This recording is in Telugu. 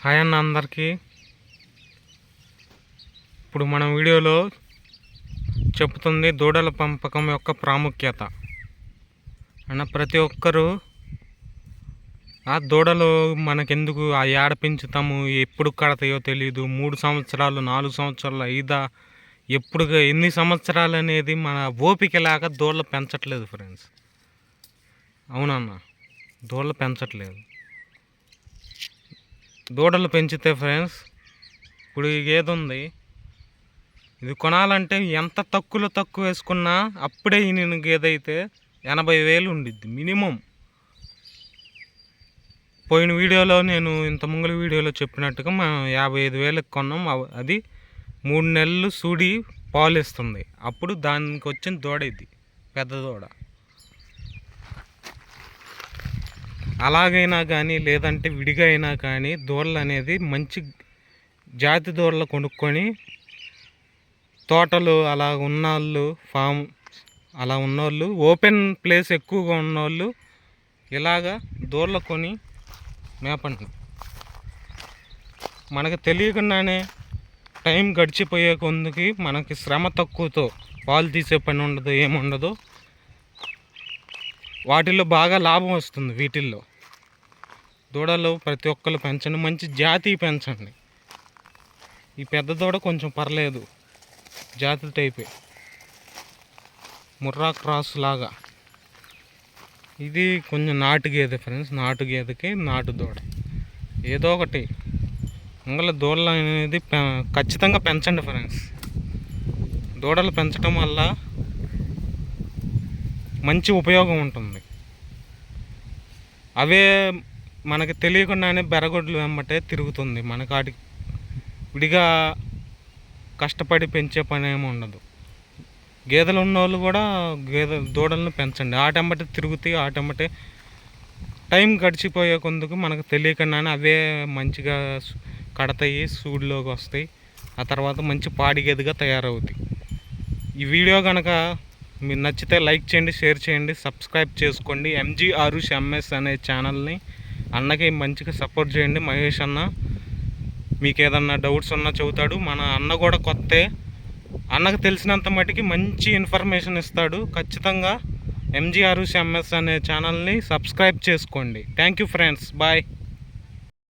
హాయ్ అన్న అందరికీ. ఇప్పుడు మనం వీడియోలో చెప్తుంది దూడల పెంపకం యొక్క ప్రాముఖ్యత. అన్న ప్రతి ఒక్కరూ ఆ దూడలు మనకెందుకు ఆ ఏడ పెంచుతాము ఎప్పుడు కడతాయో తెలియదు మూడు సంవత్సరాలు నాలుగు సంవత్సరాలు ఐదా ఎప్పుడు ఎన్ని సంవత్సరాలు అనేది మన ఓపిక లేక దూడలు పెంచట్లేదు ఫ్రెండ్స్. అవునన్నా దూడలు పెంచట్లేదు. దూడలు పెంచితే ఫ్రెండ్స్ ఇప్పుడు ఈ ఉంది ఇది కొనాలంటే ఎంత తక్కువలో తక్కువ వేసుకున్నా అప్పుడే నేను గేదైతే ఎనభై వేలు ఉండిద్ది మినిమం. పోయిన వీడియోలో నేను ఇంత ముంగల వీడియోలో చెప్పినట్టుగా మనం యాభై ఐదు వేలకు కొన్నాం. అది మూడు నెలలు సూడి పాలు ఇస్తుంది అప్పుడు దానికి వచ్చిన దూడ ఇది పెద్ద దూడ. అలాగైనా కానీ లేదంటే విడిగా అయినా కానీ దూడలు అనేది మంచి జాతి దూడలు కొనుక్కొని తోటలు అలా ఉన్నోళ్ళు ఫామ్ అలా ఉన్నోళ్ళు ఓపెన్ ప్లేస్ ఎక్కువగా ఉన్నోళ్ళు ఇలాగా దూడలు కొని మేపండి. మనకు తెలియకుండానే టైం గడిచిపోయే కొందుకి మనకి శ్రమ తక్కువతో పాలు తీసే పని ఉండదు ఏముండదు. వాటిల్లో బాగా లాభం వస్తుంది వీటిల్లో. దూడలు ప్రతి ఒక్కరు పెంచండి. మంచి జాతి పెంచండి. ఈ పెద్ద దూడ కొంచెం పర్లేదు. జాతి టైపే. ముర్రా క్రాస్ లాగా. ఇది కొంచెం నాటు గేదె ఫ్రెండ్స్. నాటు గేదెకి నాటు దూడ. ఏదో ఒకటి. ఇంగల దూడలు అనేది పె- ఖచ్చితంగా పెంచండి ఫ్రెండ్స్. దూడలు పెంచడం వల్ల మంచి ఉపయోగం ఉంటుంది. అవే మనకి తెలియకుండానే బెరగొడ్లు వెంబటే తిరుగుతుంది. మనకి వాటికి విడిగా కష్టపడి పెంచే పని ఏమి ఉండదు. గేదెలు ఉన్నోళ్ళు కూడా గేదె దూడలను పెంచండి. ఆటెంబటే తిరుగుతాయి ఆటెంబటే టైం గడిచిపోయే కొందుకు మనకు తెలియకుండానే అవే మంచిగా కడతాయి సూడిలోకి వస్తాయి. ఆ తర్వాత మంచి పాడి గేదెగా తయారవుతాయి. ఈ వీడియో కనుక మీరు నచ్చితే లైక్ చేయండి షేర్ చేయండి సబ్స్క్రైబ్ చేసుకోండి. ఎంజీ ఆరుష్ ఎంఎస్ అనే ఛానల్ని అన్నకి మంచిగా సపోర్ట్ చేయండి. మహేష్ అన్న మీకు ఏదన్నా డౌట్స్ ఉన్నా చెబుతాడు. మన అన్న కూడా కొత్తే అన్నకు తెలిసినంత మటుకి మంచి ఇన్ఫర్మేషన్ ఇస్తాడు. ఖచ్చితంగా ఎంజీ ఆరుష్ ఎంఎస్ అనే ఛానల్ని సబ్స్క్రైబ్ చేసుకోండి. Thank you friends bye